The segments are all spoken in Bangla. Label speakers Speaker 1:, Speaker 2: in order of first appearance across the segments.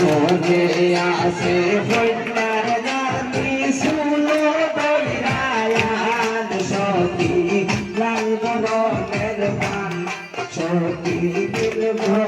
Speaker 1: আসে ফইনার জাতি সুলো দইরায়ান সখী লাল বরণের পান সখী দিল বরণের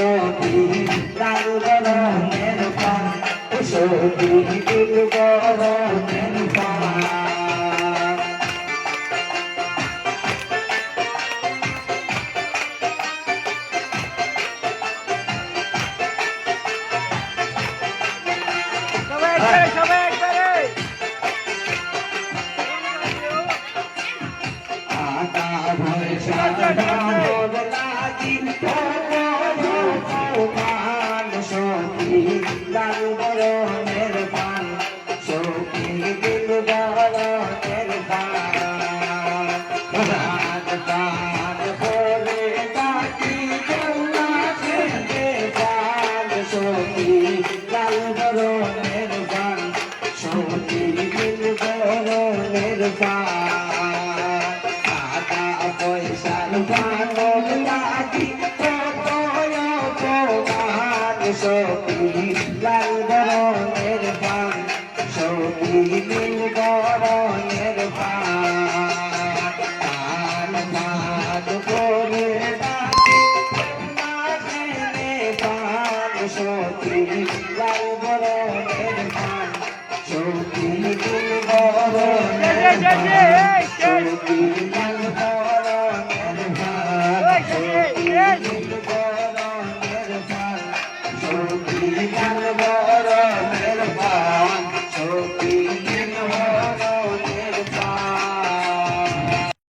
Speaker 1: ওরে আসে নন্দনানি বলো দইরায়ান সখী লাল বরণের পান সখী দিল বরণের পান Thank
Speaker 2: সবাই একবারে সবাই একবারে
Speaker 1: পয়সার মান সতী লাল বরণের পান সতী নীল বরণের পান পান করে পান সতী লাল